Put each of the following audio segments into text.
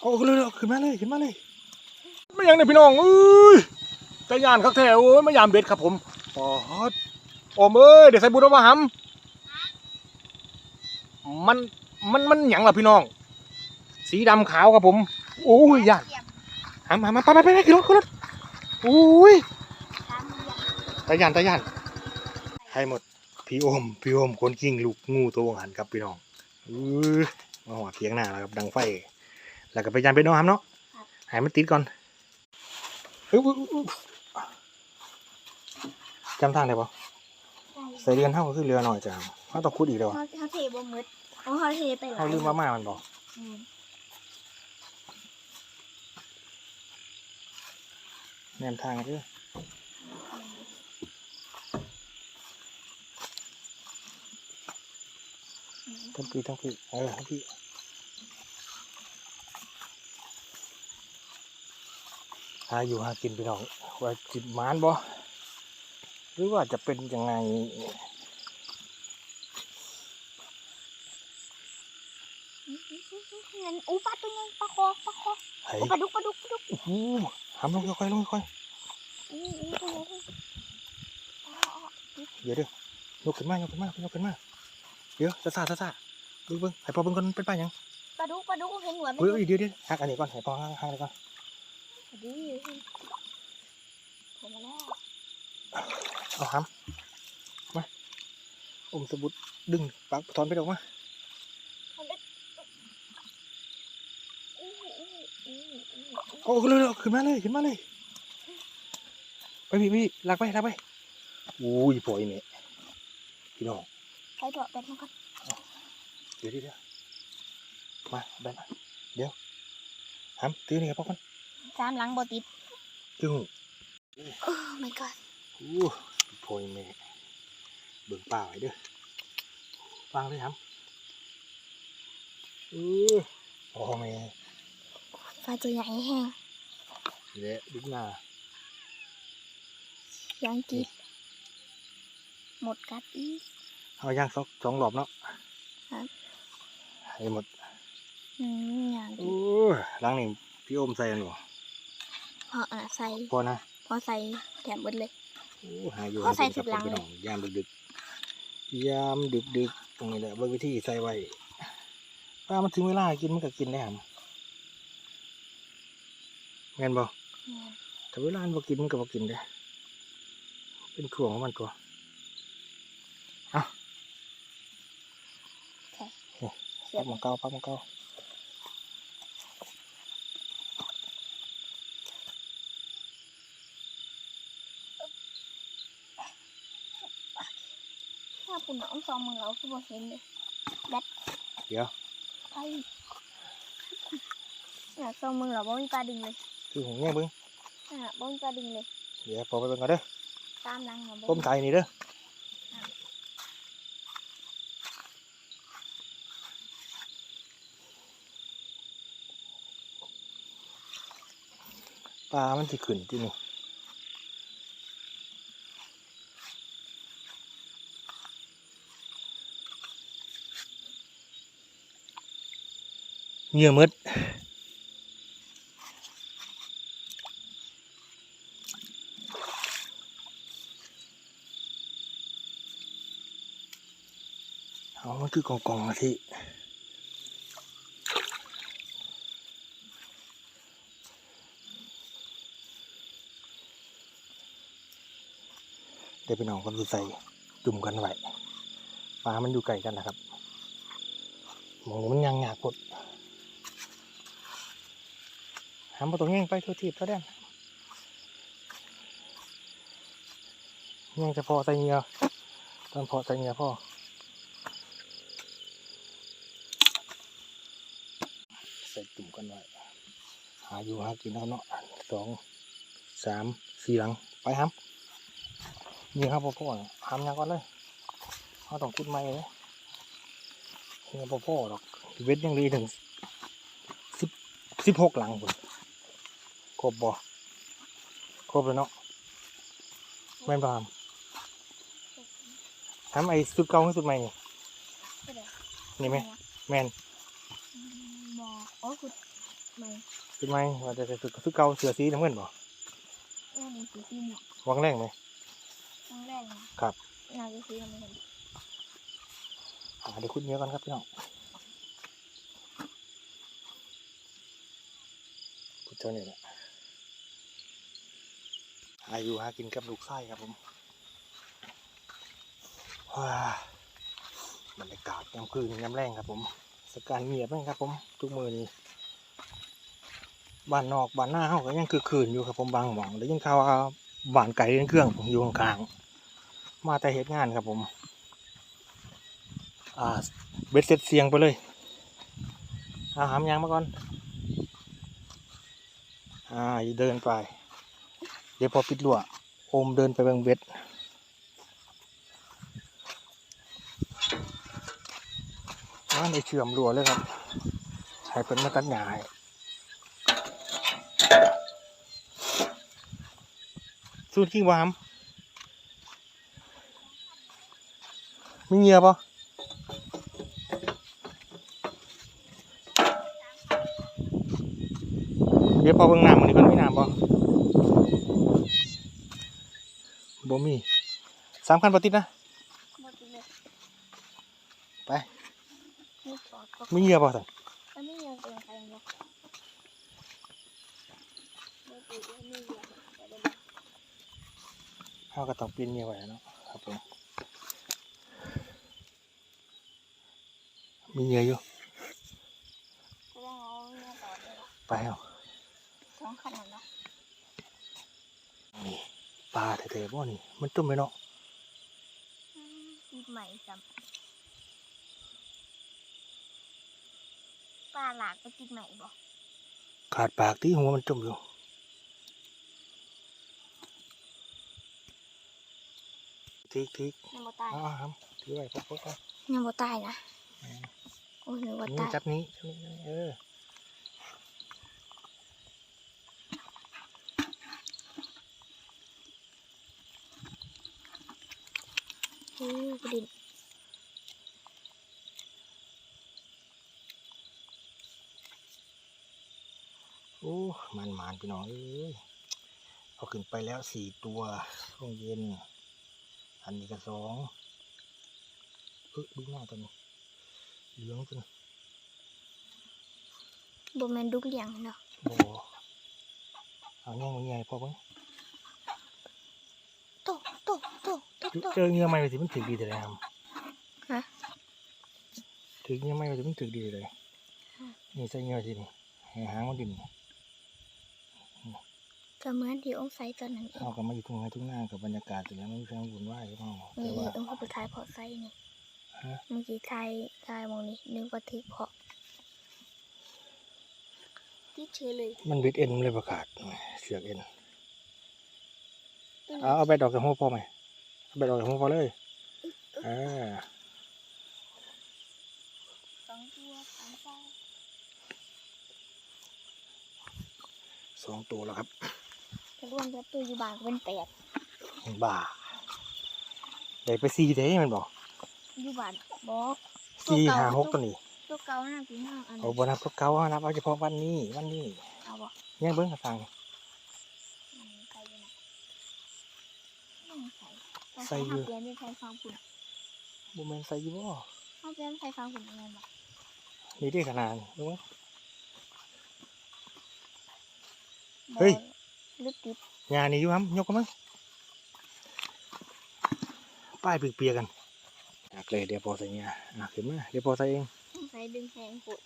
เอาขึ้นเลยเอาขึ้นมาเลยขึ้นมาเลยไม่ยังเนี่ยพี่น้องเอ้ยใจยานคักแท้โอ้ยไม่ยามเบ็ดครับผมปอดโอมเอ้ยเดี๋ยวใส่บุญเอามาหำมันมันมันหยังล่ะพี่น้อง สีดำขาวครับผมโอ้ยยานหำหำหำไปไปไปไปขึ้นรถขึ้นรถโอ้ยใจยานใจยานให้หมดพี่โอมพี่โอมคนกิ้งลูกงูตัวหันครับพี่น้องเออมาหัวเพียงหน้าแล้วครับดังไฟ แล้วก็ไปยันเป็นน้องหำเนาะให้มันติดก่อนเอ้ยอุ๊ยอุ๊ยอุ๊ยจำทางได้ปะใส่เรือนเท่าก็คือเรือหน่อยจ้ะเขาต้องคุดอีกแล้วเขาเขาเทบ่มืดเขาเขาเทไปหลาเขายลืมว่ามามันบอกอืมแนมทางเด้อทั้งปีทั้งปีเออทั้งปี หาอยู่หากินพี่น้องว่าจิบหมานบ่หรือว่าจะเป็นยังไงงั้นอู้ปลาตัวนึงปลาคอปลาคอไอ้ปลาดุกปลาดุกปลาดุกโอ้โหทำลงค่อยๆลงค่อยอู้อู้ตัวนึงอ๋ออ๋อๆเดี๋ยวเด้อยกขึ้นมายกขึ้นมายกขึ้นมาเดี๋ยวซาซาซาซาเบิ่งเบิ่งให้พอเบิ่งก่อนเป็นป้าหยังปลาดุกปลาดุกเห็นหัวไหมเฮ้ยเอ้ยเดี๋ยวเดี๋ยวหักอันนี้ก่อนให้พอหักหักอันนี้ก่อน ดีผมมาแล้วเอาหำมาอมสบุดดึงปากถอนไปออกมามันได้อู้อู้อู้อู้เอาขึ้นเลยเอาขึ้นมาเลยขึ้นมาเลยไปพี่พี่ลากไปลากไปอุ้ยปล่อยเนี่ยพี่น้องใครตัวเป็ดมันก็เดี๋ยวเดี๋ยวเดี๋ยวมาไปมาเดี๋ยวหำตื้อนี่ครับพ่อคน สามหลังบ่ติดจึงโอ้ my god อู้ปล่อยแม่เบิ่งป่าไว้เด้อฟังเลยหำอือโอ้แม่ปลาตัวใหญ่แห้งเละดึกหน้ายังกินหมดกัดอีกเอาย่างสองสองรอบเนาะครับให้หมดอืมอย่างโอ้ยล้างนี่พี่โอมใส่กันบ่ พออะใส่พอนะพอใส่แถมหมดเลยโอ้หาอยู่เขาใส่หากินสิบหลังครับพี่น้องยามดึกๆยามดึกๆตรงนี้แหละเบิ่งวิธีใส่ไว้ถ้ามันถึงเวลากินมันก็กินได้หำแม่นบ่แม่นถ้าเวลามันบ่กินมันก็บ่กินเด้อเป็นช่วงของมันตัวเอะเสีปัยบบมังเก่าปับมังเก่าถ้า ปุ่นน้องซองมึงเราคือบ่เห็นเลยเดี๋ยวไปน่ะซองมึงเราบ่มีปลาดึงเลยคือของแง่เบิ่งน่ะบ่มีปลาดึงเลยเดี๋ยวพอไปเบิ่งกันเด้อตามหลังเราบ่ต้มไก่นี่เด้อปลามันสิขึ้นที่นี่ เงื่อมดเอามันคือกองกองๆที่เดี๋ยวพี่น้องก็ดูใส่จุ่มกันไว้ปลามันอยู่ไกลกันนะครับหมองนี้มันยังหยากปด หามประตูแง่งไปทั่ทีบเท่าเด่นยังจะพอใส่เงื่อตอนพอใส่เงื่อพ่อใส่จุ่มกันไว้หาอยู่หากินเอาเนาะสองสามสี่หลังไปครับนี่ครับพ่อพ่อทำยังก่อนเลยเขาต้องคุดไม้เลยนี่พ่อพ่อหรอกเวทยังดีถึงสิบสิบหกหลังคุณ ครบบ่ครบเลยเนาะแม่นบามทำไอ้สุดเก่าให้สุดใหม่นี่นี่ไหมแม่นบ่โอ้คุณไหมขึ้นไหมว่าจะคือคือเก่าเสือสีน้ำเงินบ่เอ้นี่สีสีหมวกวังแรงไหมครั้งแรกนะครับน่าจะสีน้ำเงินเดี๋ยวคุณเนี้ยกันครับพี่น้องพุทธเจ้าเนี่ยแหละ หาอยู่หากินกับลูกไส้ครับผมว้าบรรยากาศยามคืนยามแรงครับผม สการเงียบไหมครับผม ทุกมือนี้บ้านนอกบ้านหน้าเขาก็ยังคือคืนอยู่ครับผมบางหมองได้วยินข่าวว่าบ้านไก่เรื่องเครื่องผมอยู่ข้างมาแต่เหตุงานครับผมอ่าเบ็ดเสร็จเสียงไปเลยอาหามยางมาก่อนอ่าเดินไป เดี๋ยวพอปิดรั้วโอมเดินไปเบิ่งเบ็ดอ่าในเชื่อมรั้วเลยครับให้เป็นมาตัดหญ้าให้สูตรกิ้วาม มีเงื่อปะเดี๋ยวพอเบิ่งน้ำมันนี่เพิ่นมีน้ำบ่ บ่มีสามคันบ่ติดนะหมดเลยไปนี่ปอดก็มีเหยื่อบ่สั่นแล้วนี่ยังเป็นใครยังไม่ติดแล้วนี่ยังแต่เดี๋ยวเฮาก็ต้องปีนเหยื่อไว้เนาะครับผมมีเหยื่ออยู่จะได้เอาเนี่ยต่อเลยไปเอาสองขนาดเนาะนี่ ปลาแท้ๆบ่นี่มันจุ่มไปเนาะอืมติดใหม่จำปลาหลากก็ติดใหม่บ่ขาดปากที่หัวมันจุ่มอยู่ทิกทิกยังบ่ตายเอ้าวครับถือไว้พกๆกันยังบ่ตายนะโอ้ยนึกว่านี่ตายจับนี้จับนี้เออ อ้ยกระดิ่งโอ้มันมันๆพี่น้องเอ้ยเอาขึ้นไปแล้วสี่ตัวช่วงเย็น อันนี้ก็สองเอ้ยดูหน้าตัวนี้เหลืองตัวนี้บ่แม่นดุกเลี้ยงเนาะโอ้เอาเงี้ยมันใหญ่พอเบ้างโตโตโตโตโต เจอเงี้ยไม่ไปสิมันถึกดีเลยครับฮะถึกเงี้ยไม่ไปสิมันถึกดีเลยนี่ใส่เงี้ยสินี่ให้หางมันดิ่มก็เหมือนที่องค์ไซตอนนั้นเองเอาก็มาอยู่ทุ่งนาทุ่งนากับบรรยากาศแต่แล้วมันเพียงวุ่นวายครับแต่นี่ว่าองค์เขาไปทายเพาะไซนี่ฮะเมื่อกี้ทายทายมองนี่นึกว่าทึกเพาะติดเชื้อเลย มันบิดเอ็นมันเลยประกาศเสือกเอ็นเอาเอาไปดอกจากหัวพอไหม เอาไปดอกจากหัวพอเลยอ่าสองตัวสามตัวสองตัวแล้วครับจะรวมกับตัวอยู่บ้านก็เป็นแปดบ่าได้ไปสี่เด้มันบอกอยู่บ้านบอกสี่ห้าหกตัวนี้ตัวเก่าน่ะพี่น้องอันเอาบนับตัวเก่าเอานับเอาเฉพาะวันนี้วันนี้เอาบ่ ยังเบิ้งกระสัง อืมใส่อยู่นะอืม ใส่ใส่เปลี่ยนเป็นใส่ฟางฝุ่นบุแมนใส่อยู่บ่เขาเปลี่ยนใส่ฟางฝุ่นยังไงบ่นี่ได้ขนาดรู้ไหมบ่เฮ้ยลึกติดยานี่อยู่ครับยกกันมั้งป้ายเปียกๆกันอยากเลยเดี๋ยวพอใส่เงี้ยอะขึ้นมาเดี๋ยวพอใส่เองใส่ดึงแทงฝุ่น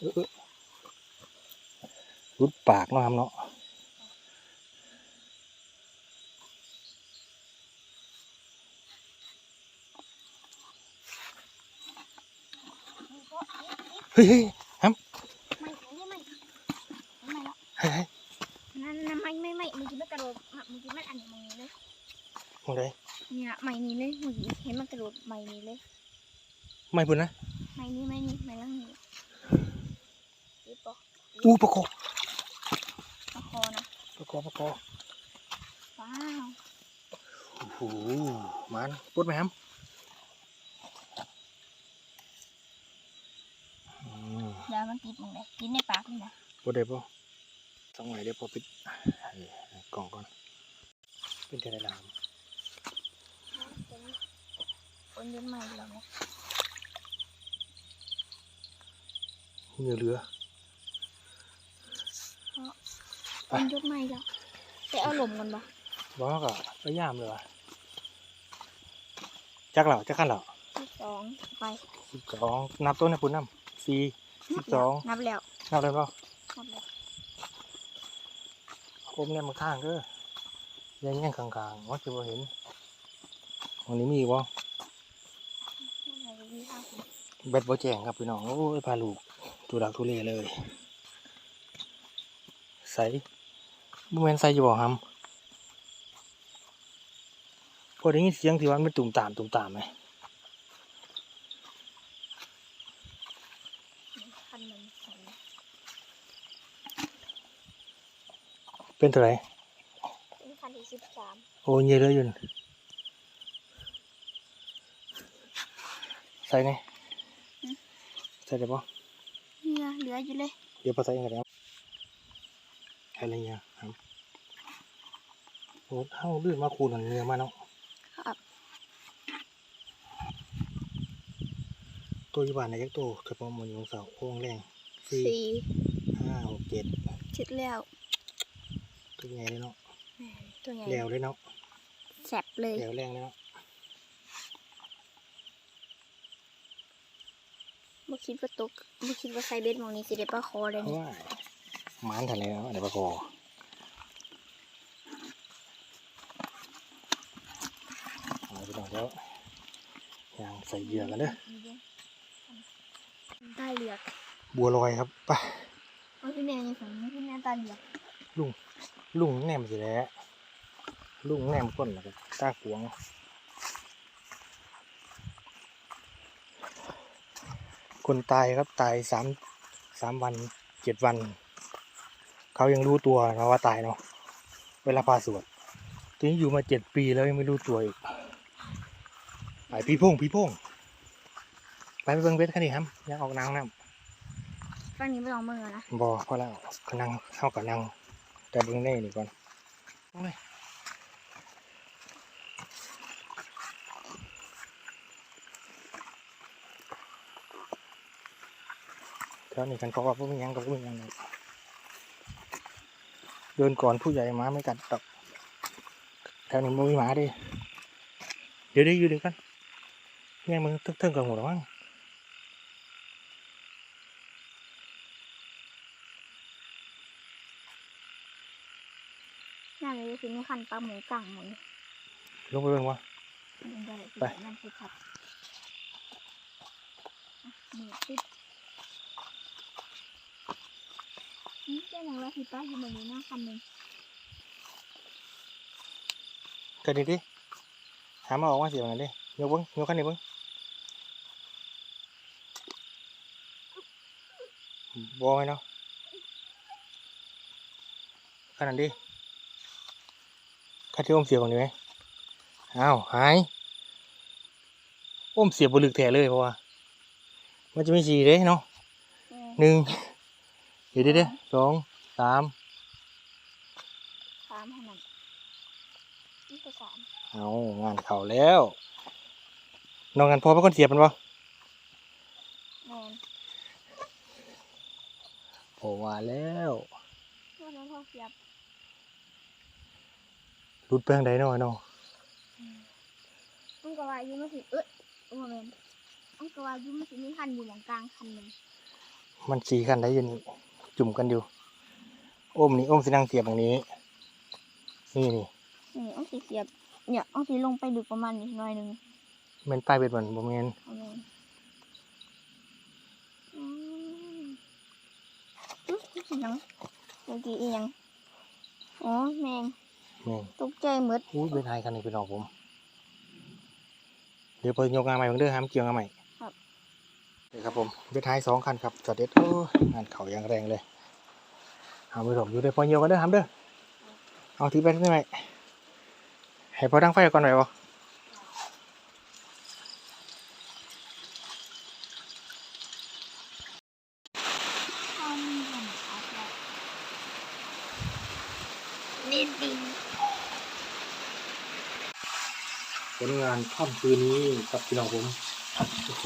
เออเออรุดปากเนาะครับเนาะ ฮ้ยเฮ้ยไม่ไม่ไม่ไม่แล้วเฮ้ยเฮ้ยนั่นนั่นไม่ไม่ไม่เมื่อกี้มันกระโดดอะเมื่อกี้มันอันนี้มึงนี้เลยมองได้เนี่ยไม่นี้เลยเมื่อกี้เห็นมันกระโดดไม่นี้เลยไม่พุ่นนะไม่นี้ไม่นี้ไม่ล่างนี้ติดปะอู้ประกอบตะคอนะประกอบประกอบว้าวโอ้โหมันปุ๊ดไหมครั อืมเดี๋ยวมันติดมึงเลยติดในปากนี่นะบ่ได้บ่สองไหวเดี๋ยวพอปิดเออกล่องก่อนเป็นจะได้ลามคนยืนใหม่แล้วเนี่ยเหลือเหลือคนยกใหม่แล้วแต่เอาหลมกันปะบ่ก็พยายามเลยว่ะจักเหล่าจักขันเหล่าที่สองไปสิบสองนับต้นนะปุ่นน้ำสี่ สิบสองนับแล้วนับเลยเปล่านับแล้วอมเนี่ยมันข้างเด้อยังยังข้างๆว่าจะบ่เห็นวันนี้มีอีกบ่นั่นไงมีห้าคนแบตบ่แจ้งครับพี่น้องโอ้ยพาลูกตูดักทุเลเลย ใส่บ่แม่นใส่อยู่บ่ฮัมพอได้ยินเสียงที่ว่ามันตุ่มตามตุ่มตามไหม คั นหนึ่งสองเป็นเท่าไหร่เป็นคันที่สิบสามโอ้ยเยอะเลยอยุ่นใส่นี่ใส่ได้ปะเนี่ยเหลืออยู่เลย เดี๋ยวพอใส่กันแล้วอะไรเงี้ยครับโอ้เท่าลื่นมาคูนเนื้อมาเนาะ ครับ ตัวยี่บานในยักษ์โตเฉพาะมันยงเสาโค้งแรงสี่สี่ห้าหกเจ็ดชิดแล้วตัวใหญ่เลยเนาะแหม่ตัวใหญ่แล้วเลยเนาะแสบเลยแล้วแรงเลยเนาะบ่คิดว่าตกบ่คิดว่าใส่เบ็ดหมองนี้สิได้ปลาคอเลยเพราะนี่ว่าหมานทันแล้วเดี๋ยวประกอเอาไปต่อแล้วยางใส่เหยื่อกันเด้อ ตาเหลือกบัวลอยครับไปเอาพี่แม่ยังฝันพี่แม่ตาเหลือกลุงแหนมสิแหล้วลุงแหนมก้นแล้วก็ตาขวงคนตายครับตายสามสามวันเจ็ดวัน เขายังรู้ตัวนะว่าตายเนาะเวลาพาสวดทีนี้อยู่มาเจ็ดปีแล้วยังไม่รู้ตัวอีกไปพี่พงพี่พง ไปไปเบิ่งเวทคันนี้ครับอยังออกนางน้ฝั่งนี้ไม่ต้องมือนะำบอพอแล้วก็นั่งเข้ากับนั่งแต่เบิ่งได้นี่ก่อนเอาเลยแถวนี้กันเขาว่าพวกมีหยังกับพวกมีหยังเนาะเดินก่อนผู้ใหญ่หมาไม่กัดดอกแถวนี้มันมีหมาดิเดี๋ยวเดี๋ยวอยู่เดี๋ยวกันแม่มึงเทิงๆกับหัวหรอมั้ง น่คือมีคันปลาหมูกังหมดเลงไปเบิ่งวะได้สิไปนั่นคือครับหมูติดนี่เจ้าหนังราชิป้าอยู่บนนี้หน้าคันหนึ่งกันดิดิหามาออกมาเสียงกันดิยกเบิ้งยกขันนี้เบิ้งบอไหมเนาะขนาดดิ ขัดที่อมเสียก่อนดีไหมอ้าวหายอมเสียบบลึกแท้เลยเพราะว่า มันจะมีสี่เด้เนาะเออหนึ่งเดี๋ยวเดี๋ยวเดี๋ยวสองสามสามเท่านั้นนี่ก็สามเอางานเข่าแล้วน้องงานพอเป็นคนเสียบมันปะแมนโอ้ว่าแล้วว่าน้องพ่อเสียบ รุดเปลืองใดเนาะเนาะต้องกวาอยุมาสิเอ้ยโอ้แมนต้องกวาอยุมาสิมีคันอยู่หลังกลางคันหนึ่งมันสีกันได้อยู่นี่จุ่มกันอยู่อมนี่อมสินังเสียบตรงนี้ นี่นี่นี่ต้องสีเสียบเนี่ยต้องสีลงไปดึกประมาณนี้หน่อยหนึ่งแมันป้ายเป็นวันบ่แม่นเอาแมนอืมอุ๊ยอีหยังเมื่อกี้อีหยังอ๋อแมง แม่งตกใจหมดอู้เป็นไฮกันนี่พี่น้องผม เดี๋ยวพอยกงานใหม่เพิ่งเด้อห้ามเกี่ยวงานใหม่ครับเดี๋ยวครับผมเบ็ดไฮสองคันครับจอดเด็ดโอ้ยงานเขาอย่างแรงเลยเอาไปถมอยู่เด้อพอเยียวกันเด้อห้ามเด้อเอาถือไปที่ไหนให้พอดังไฟก่อนหน่อยวะ ข้าวมีหวานเอาแล้ว นิดนึง ผลงาน ค่ำคืนนี้กับพี่น้องผมโอ้โห